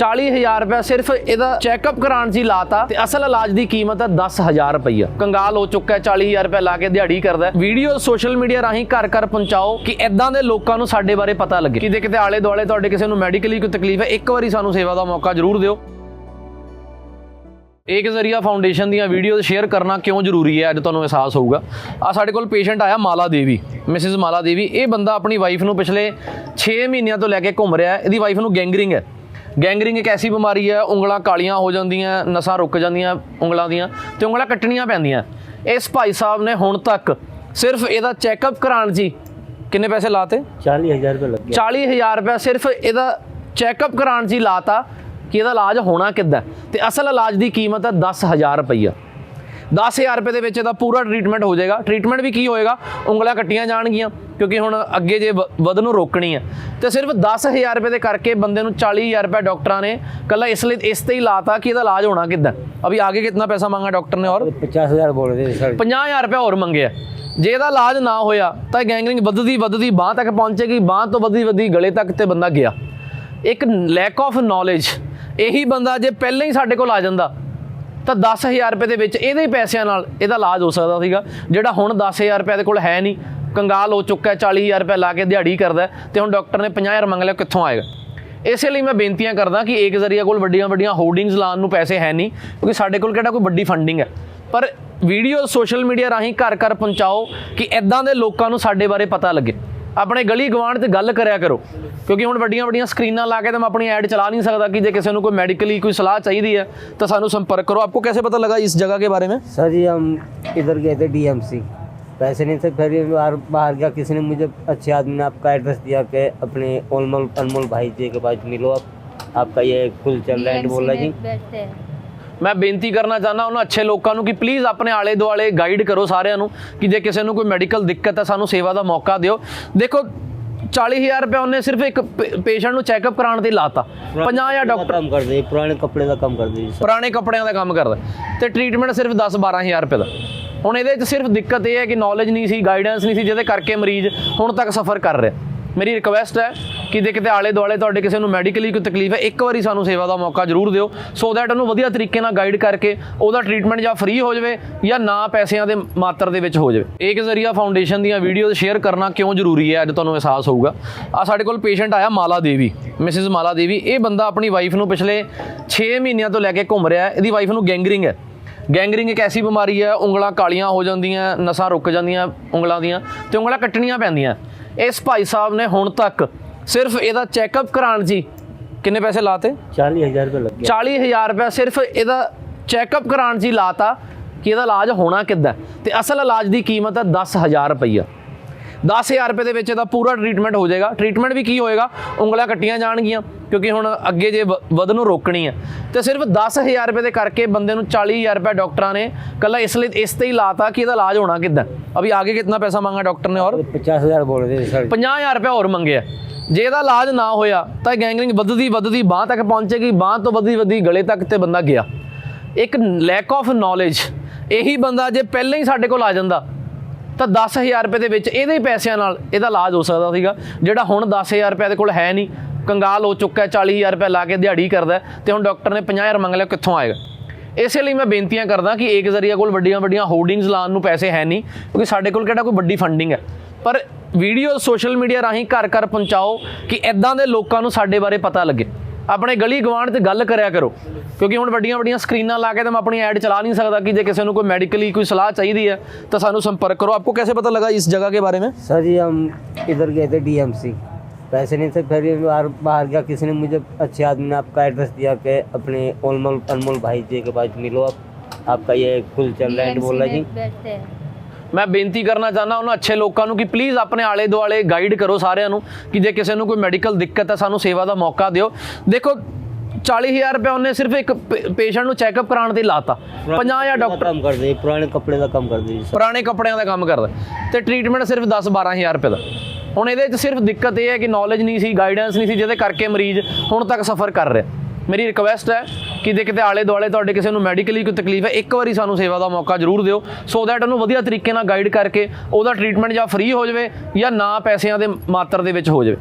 40000 ਰੁਪਏ ਸਿਰਫ ਇਹਦਾ ਚੈੱਕਅਪ ਕਰਾਉਣ 'ਚ ਹੀ ਲਾਤਾ ਤੇ ਅਸਲ ਇਲਾਜ ਦੀ ਕੀਮਤ ਹੈ 10000 ਰੁਪਈਆ। ਕੰਗਾਲ ਹੋ ਚੁੱਕਾ ਹੈ 40000 ਰੁਪਏ ਲਾ ਕੇ ਦਿਹਾੜੀ ਕਰਦਾ ਵੀਡੀਓ ਸੋਸ਼ਲ ਮੀਡੀਆ ਰਾਹੀਂ ਘਰ ਘਰ ਪਹੁੰਚਾਓ ਕਿ ਐਦਾਂ ਦੇ ਲੋਕਾਂ ਨੂੰ ਸਾਡੇ ਬਾਰੇ ਪਤਾ ਲੱਗੇ। ਕਿਤੇ ਕਿਤੇ ਆਲੇ ਦੁਆਲੇ ਤੁਹਾਡੇ ਕਿਸੇ ਨੂੰ ਮੈਡੀਕਲੀ ਕੋਈ ਤਕਲੀਫ ਹੈ, ਇੱਕ ਵਾਰੀ ਸਾਨੂੰ ਸੇਵਾ ਦਾ ਮੌਕਾ ਜ਼ਰੂਰ ਦਿਓ। ਇੱਕ ਜ਼ਰੀਆ ਫਾਊਂਡੇਸ਼ਨ ਦੀਆਂ ਵੀਡੀਓਜ਼ ਸ਼ੇਅਰ ਕਰਨਾ ਕਿਉਂ ਜ਼ਰੂਰੀ ਹੈ, ਅੱਜ ਤੁਹਾਨੂੰ ਅਹਿਸਾਸ ਹੋਊਗਾ। ਆ ਸਾਡੇ ਕੋਲ ਪੇਸ਼ੈਂਟ ਆਇਆ ਮਾਲਾ ਦੇਵੀ ਮਿਸਿਸ ਮਾਲਾ ਦੇਵੀ। ਇਹ ਬੰਦਾ ਆਪਣੀ ਵਾਈਫ ਨੂੰ ਪਿਛਲੇ 6 ਮਹੀਨਿਆਂ ਤੋਂ ਲੈ ਕੇ ਘੁੰਮ ਰਿਹਾ ਹੈ, ਇਹਦੀ ਵਾਈਫ ਨੂੰ ਗੈਂਗਰਿੰਗ ਹੈ। ਗੈਂਗਰਿੰਗ ਇੱਕ ਐਸੀ ਬਿਮਾਰੀ ਹੈ ਉਂਗਲਾਂ ਕਾਲੀਆਂ ਹੋ ਜਾਂਦੀਆਂ ਨਸਾਂ ਰੁਕ ਜਾਂਦੀਆਂ ਉਂਗਲਾਂ ਦੀਆਂ ਤੇ ਉਂਗਲਾਂ ਕੱਟਣੀਆਂ ਪੈਂਦੀਆਂ। ਇਸ ਭਾਈ ਸਾਹਿਬ ਨੇ ਹੁਣ ਤੱਕ ਸਿਰਫ ਇਹਦਾ ਚੈੱਕਅਪ ਕਰਾਉਣ ਜੀ ਕਿੰਨੇ ਪੈਸੇ ਲਾਤੇ? 40000 ਰੁਪਏ ਲੱਗੇ। 40000 ਰੁਪਏ ਸਿਰਫ ਇਹਦਾ ਚੈੱਕਅਪ ਕਰਾਉਣ ਜੀ ਲਾਤਾ ਕਿ ਇਹਦਾ ਇਲਾਜ ਹੋਣਾ ਕਿੱਦਾਂ? ਤੇ ਅਸਲ ਇਲਾਜ ਦੀ ਕੀਮਤ ਹੈ 10000 ਰੁਪਈਆ। 10000 ਰੁਪਏ ਦੇ ਵਿੱਚ ਇਹਦਾ ਪੂਰਾ ਟ੍ਰੀਟਮੈਂਟ ਹੋ ਜਾਏਗਾ। ਟ੍ਰੀਟਮੈਂਟ ਵੀ ਕੀ ਹੋਏਗਾ? ਉਂਗਲਾਂ ਕੱਟੀਆਂ ਜਾਣਗੀਆਂ ਕਿਉਂਕਿ ਹੁਣ ਅੱਗੇ ਜੇ ਵਧਨ ਨੂੰ ਰੋਕਣੀ ਹੈ। ਤੇ ਸਿਰਫ 10000 ਰੁਪਏ ਦੇ ਕਰਕੇ ਬੰਦੇ ਨੂੰ 40000 ਰੁਪਏ ਡਾਕਟਰਾਂ ਨੇ ਕੱਲਾ ਇਸ ਲਈ ਇਸ ਤੇ ਹੀ ਲਾਤਾ ਕਿ ਇਹਦਾ ਇਲਾਜ ਹੋਣਾ ਕਿੱਦਾਂ। ਅਭੀ ਆਗੇ ਕਿੰਨਾ ਪੈਸਾ ਮੰਗਾ ਡਾਕਟਰ ਨੇ ਔਰ? 50000 ਬੋਲਦੇ ਸਰ 50000 ਰੁਪਏ ਹੋਰ ਮੰਗਿਆ ਜੇ ਇਹਦਾ ਇਲਾਜ ਨਾ ਹੋਇਆ ਤਾਂ ਇਹ ਗੈਂਗਰਿੰਗ ਵੱਧਦੀ ਵੱਧਦੀ ਬਾਹ ਤੱਕ ਪਹੁੰਚੇਗੀ ਬਾਹ ਤੋਂ ਵੱਧਦੀ ਵੱਧਦੀ ਗਲੇ ਤੱਕ ਤੇ ਬੰਦਾ ਗਿਆ। ਇੱਕ ਲੈਕ ਆਫ ਨੌਲੇਜ ਇਹੀ ਬੰਦਾ ਜੇ ਪਹਿਲਾਂ ਹੀ ਸਾਡੇ ਕੋਲ ਆ ਜਾਂਦਾ ਤਾਂ 10000 ਰੁਪਏ ਦੇ ਵਿੱਚ ਇਹਦੇ ਪੈਸਿਆਂ ਨਾਲ ਇਹਦਾ ਇਲਾਜ ਹੋ ਸਕਦਾ ਸੀਗਾ, ਜਿਹੜਾ ਹੁਣ 10000 ਰੁਪਏ ਦੇ ਕੋਲ ਹੈ ਨਹੀਂ। ਕੰਗਾਲ ਹੋ ਚੁੱਕਾ ਹੈ 40000 ਰੁਪਏ ਲਾ ਕੇ ਦਿਹਾੜੀ ਕਰਦਾ ਹੈ ਤੇ ਹੁਣ ਡਾਕਟਰ ਨੇ 50000 ਮੰਗ ਲਿਆ ਕਿੱਥੋਂ ਆਏਗਾ? ਇਸੇ ਲਈ ਮੈਂ ਬੇਨਤੀਆਂ ਕਰਦਾ ਕਿ ਏਕ ਜ਼ਰੀਆ ਕੋਲ ਵੱਡੀਆਂ ਵੱਡੀਆਂ ਹੋਰਡਿੰਗਸ ਲਾਉਣ ਨੂੰ ਪੈਸੇ ਹੈ ਨਹੀਂ, ਕਿਉਂਕਿ ਸਾਡੇ ਕੋਲ ਕਿਹੜਾ ਕੋਈ ਵੱਡੀ ਫੰਡਿੰਗ ਹੈ। ਪਰ ਵੀਡੀਓ ਸੋਸ਼ਲ ਮੀਡੀਆ ਰਾਹੀਂ ਘਰ ਘਰ ਪਹੁੰਚਾਓ ਕਿ ਐਦਾਂ ਦੇ ਲੋਕਾਂ ਨੂੰ ਸਾਡੇ ਬਾਰੇ ਪਤਾ ਲੱਗੇ। ਆਪਣੇ ਗਲੀ ਗਵਾਂਢ 'ਚ ਗੱਲ ਕਰਿਆ ਕਰੋ ਕਿਉਂਕਿ ਹੁਣ ਵੱਡੀਆਂ ਵੱਡੀਆਂ ਸਕਰੀਨਾਂ ਲਾ ਕੇ ਤਾਂ ਮੈਂ ਆਪਣੀ ਐਡ ਚਲਾ ਨਹੀਂ ਸਕਦਾ ਕਿ ਜੇ ਕਿਸੇ ਨੂੰ ਕੋਈ ਮੈਡੀਕਲੀ ਕੋਈ ਸਲਾਹ ਚਾਹੀਦੀ ਹੈ ਤਾਂ ਸਾਨੂੰ ਸੰਪਰਕ ਕਰੋ ਆਪਕੋ कैसे पता लगा इस जगह के बारे में सर जी हम इधर गए थे डीएमसी पैसे नहीं थे फिर ये बाहर बाहर गया किसी ने मुझे अच्छे आदमी ने आपका एड्रेस दिया कि अपने अनमोल अनमोल भाई जी के पास मिलो आप आपका ये कुल चल रहा है बोल रहा जी बैठते हैं ਮੈਂ ਬੇਨਤੀ ਕਰਨਾ ਚਾਹੁੰਦਾ ਉਹਨਾਂ ਅੱਛੇ ਲੋਕਾਂ ਨੂੰ ਕਿ ਪਲੀਜ਼ ਆਪਣੇ ਆਲੇ ਦੁਆਲੇ ਗਾਈਡ ਕਰੋ ਸਾਰਿਆਂ ਨੂੰ ਕਿ ਜੇ ਕਿਸੇ ਨੂੰ ਕੋਈ ਮੈਡੀਕਲ ਦਿੱਕਤ ਹੈ ਸਾਨੂੰ ਸੇਵਾ ਦਾ ਮੌਕਾ ਦਿਓ। ਦੇਖੋ 40000 ਰੁਪਏ ਉਹਨੇ ਸਿਰਫ ਇੱਕ ਪੇਸ਼ੈਂਟ ਨੂੰ ਚੈੱਕਅਪ ਕਰਾਉਣ ਤੇ ਲਾਤਾ। 50 ਜਾਂ ਡਾਕਟਰ ਕੰਮ ਕਰਦੇ ਪੁਰਾਣੇ ਕੱਪੜੇ ਦਾ ਕੰਮ ਕਰਦੇ ਪੁਰਾਣੇ ਕੱਪੜਿਆਂ ਦਾ ਕੰਮ ਕਰਦਾ। ਤੇ ਟ੍ਰੀਟਮੈਂਟ ਸਿਰਫ 10 12000 ਰੁਪਏ ਦਾ। ਹੁਣ ਇਹਦੇ ਵਿੱਚ ਸਿਰਫ ਦਿੱਕਤ ਇਹ ਹੈ ਕਿ ਨੌਲੇਜ ਨਹੀਂ ਸੀ ਗਾਈਡੈਂਸ ਨਹੀਂ ਸੀ ਜਿਹਦੇ ਕਰਕੇ ਮਰੀਜ਼ ਹੁਣ ਤੱਕ ਸਫਰ ਕਰ ਰਿਹਾ। ਮੇਰੀ ਰਿਕੁਐਸਟ ਹੈ ਕਿ ਜੇ ਕਿਤੇ ਆਲੇ ਦੁਆਲੇ ਤੁਹਾਡੇ ਕਿਸੇ ਨੂੰ ਮੈਡੀਕਲੀ ਕੋਈ ਤਕਲੀਫ ਹੈ, ਇੱਕ ਵਾਰੀ ਸਾਨੂੰ ਸੇਵਾ ਦਾ ਮੌਕਾ ਜ਼ਰੂਰ ਦਿਓ। ਸੋ ਦੈਟ ਉਹਨੂੰ ਵਧੀਆ ਤਰੀਕੇ ਨਾਲ ਗਾਈਡ ਕਰਕੇ ਉਹਦਾ ਟ੍ਰੀਟਮੈਂਟ ਜਾਂ ਫ੍ਰੀ ਹੋ ਜਾਵੇ ਜਾਂ ਨਾ ਪੈਸਿਆਂ ਦੇ ਮਾਤਰ ਦੇ ਵਿੱਚ ਹੋ ਜਾਵੇ। ਇੱਕ ਜ਼ਰੀਆ ਫਾਊਂਡੇਸ਼ਨ ਦੀਆਂ ਵੀਡੀਓਜ਼ ਸ਼ੇਅਰ ਕਰਨਾ ਕਿਉਂ ਜ਼ਰੂਰੀ ਹੈ? ਅੱਜ ਤੁਹਾਨੂੰ ਅਹਿਸਾਸ ਹੋਊਗਾ। ਆ ਸਾਡੇ ਕੋਲ ਪੇਸ਼ੈਂਟ ਆਇਆ ਮਾਲਾ ਦੇਵੀ, ਮਿਸਿਸ ਮਾਲਾ ਦੇਵੀ। ਇਹ ਬੰਦਾ ਆਪਣੀ ਵਾਈਫ ਨੂੰ ਪਿਛਲੇ 6 ਮਹੀਨਿਆਂ ਤੋਂ ਲੈ ਕੇ ਘੁੰਮ ਰਿਹਾ ਹੈ। ਇਹਦੀ ਵਾਈਫ ਨੂੰ ਗੈਂਗਰਿੰਗ ਹੈ। ਗੈਂਗਰਿੰਗ ਇੱਕ ਐਸੀ ਬਿਮਾਰੀ ਹੈ, ਉਂਗਲਾਂ ਕਾਲੀਆਂ ਹੋ ਜਾਂਦੀਆਂ, ਨਸਾਂ ਰੁਕ ਜਾਂਦੀਆਂ ਉਂਗਲਾਂ ਦੀਆਂ ਤੇ ਉਂਗਲਾਂ ਕੱਟਣੀਆਂ ਪੈਂਦੀਆਂ। ਇਸ ਭਾਈ ਸਾਹਿਬ ਨੇ ਹੁਣ ਤੱਕ ਸਿਰਫ ਇਹਦਾ ਚੈੱਕਅਪ ਕਰਾਉਣ ਜੀ। ਕਿੰਨੇ ਪੈਸੇ ਲਾਤੇ? 40000 ਰੁਪਏ ਲੱਗੇ। 40000 ਰੁਪਏ ਸਿਰਫ ਇਹਦਾ ਚੈੱਕਅਪ ਕਰਾਉਣ ਜੀ ਲਾਤਾ ਕਿ ਇਹਦਾ ਇਲਾਜ ਹੋਣਾ ਕਿੱਦਾਂ ਤੇ ਅਸਲ ਇਲਾਜ ਦੀ ਕੀਮਤ ਹੈ 10000 ਰੁਪਈਆ। 10000 ਰੁਪਏ ਦੇ ਵਿੱਚ ਇਹਦਾ ਪੂਰਾ ਟ੍ਰੀਟਮੈਂਟ ਹੋ ਜਾਏਗਾ। ਟ੍ਰੀਟਮੈਂਟ ਵੀ ਕੀ ਹੋਏਗਾ? ਉਂਗਲਾਂ ਕੱਟੀਆਂ ਜਾਣਗੀਆਂ ਕਿਉਂਕਿ ਹੁਣ ਅੱਗੇ ਜੇ ਵਧਣ ਨੂੰ ਰੋਕਣੀ ਹੈ। ਤੇ ਸਿਰਫ 10000 ਰੁਪਏ ਦੇ ਕਰਕੇ ਬੰਦੇ ਨੂੰ 40000 ਰੁਪਏ ਡਾਕਟਰਾਂ ਨੇ ਕੱਲਾ ਇਸ ਲਈ ਇਸ ਤੇ ਹੀ ਲਾਤਾ ਕਿ ਇਹਦਾ ਇਲਾਜ ਹੋਣਾ ਕਿੱਦਾਂ ਅਭੀ ਆਗੇ ਕਿੰਨਾ ਪੈਸਾ ਮੰਗਾ ਡਾਕਟਰ ਨੇ ਹੋਰ 50000 ਬੋਲ ਦੇ ਸਰ। 50000 ਰੁਪਏ ਹੋਰ ਮੰਗਿਆ। ਜੇ ਇਹਦਾ ਇਲਾਜ ਨਾ ਹੋਇਆ ਤਾਂ ਗੈਂਗਰਿੰਗ ਵੱਧਦੀ ਵੱਧਦੀ ਬਾਹ ਤੱਕ ਪਹੁੰਚੇਗੀ, ਬਾਹ ਤੋਂ ਵੱਧਦੀ ਵੱਧਦੀ ਗਲੇ ਤੱਕ ਤੇ ਬੰਦਾ ਗਿਆ। ਇੱਕ ਲੈਕ ਆਫ ਨੌਲੇਜ ਇਹੀ ਬੰਦਾ ਜੇ ਪਹਿਲਾਂ ਹੀ ਸਾਡੇ ਕੋਲ ਆ ਜਾਂਦਾ, ਤਾਂ 10000 ਰੁਪਏ ਦੇ ਵਿੱਚ ਇਹਦੇ ਪੈਸਿਆਂ ਨਾਲ ਇਹਦਾ ਇਲਾਜ ਹੋ ਸਕਦਾ ਸੀਗਾ, ਜਿਹੜਾ ਹੁਣ 10000 ਰੁਪਏ ਦੇ ਕੋਲ ਹੈ ਨਹੀਂ। ਕੰਗਾਲ ਹੋ ਚੁੱਕਾ ਹੈ 40000 ਰੁਪਏ ਲਾ ਕੇ ਦਿਹਾੜੀ ਕਰਦਾ ਹੈ ਤੇ ਹੁਣ ਡਾਕਟਰ ਨੇ 50000 ਮੰਗ ਲਿਆ ਕਿੱਥੋਂ ਆਏਗਾ? ਇਸੇ ਲਈ ਮੈਂ ਬੇਨਤੀਆਂ ਕਰਦਾ ਕਿ ਇੱਕ ਜ਼ਰੀਆ ਕੋਲ ਵੱਡੀਆਂ ਵੱਡੀਆਂ ਹੋਰਡਿੰਗਸ ਲਾਉਣ ਨੂੰ ਪੈਸੇ ਹੈ ਨਹੀਂ, ਕਿਉਂਕਿ ਸਾਡੇ ਕੋਲ ਕਿਹੜਾ ਕੋਈ ਵੱਡੀ ਫੰਡਿੰਗ ਹੈ? ਪਰ ਵੀਡੀਓ ਸੋਸ਼ਲ ਮੀਡੀਆ ਰਾਹੀਂ ਘਰ ਘਰ ਪਹੁੰਚਾਓ ਕਿ ਐਦਾਂ ਦੇ ਲੋਕਾਂ ਨੂੰ ਸਾਡੇ ਬਾਰੇ ਪਤਾ ਲੱਗੇ ਆਪਣੇ ਗਲੀ ਗਵਾਂਢ 'ਚ ਗੱਲ ਕਰਿਆ ਕਰੋ ਕਿਉਂਕਿ ਹੁਣ ਵੱਡੀਆਂ ਵੱਡੀਆਂ ਸਕਰੀਨਾਂ ਲਾ ਕੇ ਤਾਂ ਮੈਂ ਆਪਣੀ ਐਡ ਚਲਾ ਨਹੀਂ ਸਕਦਾ ਕਿ ਜੇ ਕਿਸੇ ਨੂੰ ਕੋਈ ਮੈਡੀਕਲੀ ਕੋਈ ਸਲਾਹ ਚਾਹੀਦੀ ਹੈ ਤਾਂ ਸਾਨੂੰ ਸੰਪਰਕ ਕਰੋ ਆਪਕੋ कैसे पता लगा इस जगह के बारे में सर जी हम इधर गए थे डीएमसी पैसे नहीं थे फिर ये बाहर बाहर गया किसी ने मुझे अच्छे आदमी ने आपका एड्रेस दिया कि अपने अनमोल अनमोल भाई जी के पास मिलो आप आपका ये कुल चल रहा है बोल रहा जी बैठते हैं ਮੈਂ ਬੇਨਤੀ ਕਰਨਾ ਚਾਹੁੰਦਾ ਉਹਨਾਂ ਅੱਛੇ ਲੋਕਾਂ ਨੂੰ ਕਿ ਪਲੀਜ਼ ਆਪਣੇ ਆਲੇ ਦੁਆਲੇ ਗਾਈਡ ਕਰੋ ਸਾਰਿਆਂ ਨੂੰ ਕਿ ਜੇ ਕਿਸੇ ਨੂੰ ਕੋਈ ਮੈਡੀਕਲ ਦਿੱਕਤ ਹੈ ਸਾਨੂੰ ਸੇਵਾ ਦਾ ਮੌਕਾ ਦਿਓ। ਦੇਖੋ 40000 ਰੁਪਏ ਉਹਨੇ ਸਿਰਫ ਇੱਕ ਪੇਸ਼ੈਂਟ ਨੂੰ ਚੈੱਕਅਪ ਕਰਾਉਣ ਤੇ ਲਾਤਾ। 50000 ਡਾਕਟਰ ਕੰਮ ਕਰਦੇ ਪੁਰਾਣੇ ਕੱਪੜੇ ਦਾ ਕੰਮ ਕਰਦੇ ਪੁਰਾਣੇ ਕੱਪੜਿਆਂ ਦਾ ਕੰਮ ਕਰਦਾ। ਤੇ ਟ੍ਰੀਟਮੈਂਟ ਸਿਰਫ 10 12000 ਰੁਪਏ ਦਾ। ਹੁਣ ਇਹਦੇ ਵਿੱਚ ਸਿਰਫ ਦਿੱਕਤ ਇਹ ਹੈ ਕਿ ਨੌਲੇਜ ਨਹੀਂ ਸੀ ਗਾਈਡੈਂਸ ਨਹੀਂ ਸੀ ਜਿਹਦੇ ਕਰਕੇ ਮਰੀਜ਼ ਹੁਣ ਤੱਕ ਸਫਰ ਕਰ ਰਿਹਾ। ਮੇਰੀ ਰਿਕੁਐਸਟ ਹੈ ਕਿਤੇ ਕਿਤੇ ਆਲੇ ਦੁਆਲੇ ਤੁਹਾਡੇ ਕਿਸੇ ਨੂੰ ਮੈਡੀਕਲੀ ਕੋਈ ਤਕਲੀਫ ਹੈ, ਇੱਕ ਵਾਰੀ ਸਾਨੂੰ ਸੇਵਾ ਦਾ ਮੌਕਾ ਜ਼ਰੂਰ ਦਿਓ। ਸੋ ਦੈਟ ਉਹਨੂੰ ਵਧੀਆ ਤਰੀਕੇ ਨਾਲ ਗਾਈਡ ਕਰਕੇ ਉਹਦਾ ਟ੍ਰੀਟਮੈਂਟ ਜਾਂ ਫ੍ਰੀ ਹੋ ਜਾਵੇ ਜਾਂ ਨਾ ਪੈਸਿਆਂ ਦੇ ਮਾਤਰ ਦੇ ਵਿੱਚ ਹੋ ਜਾਵੇ।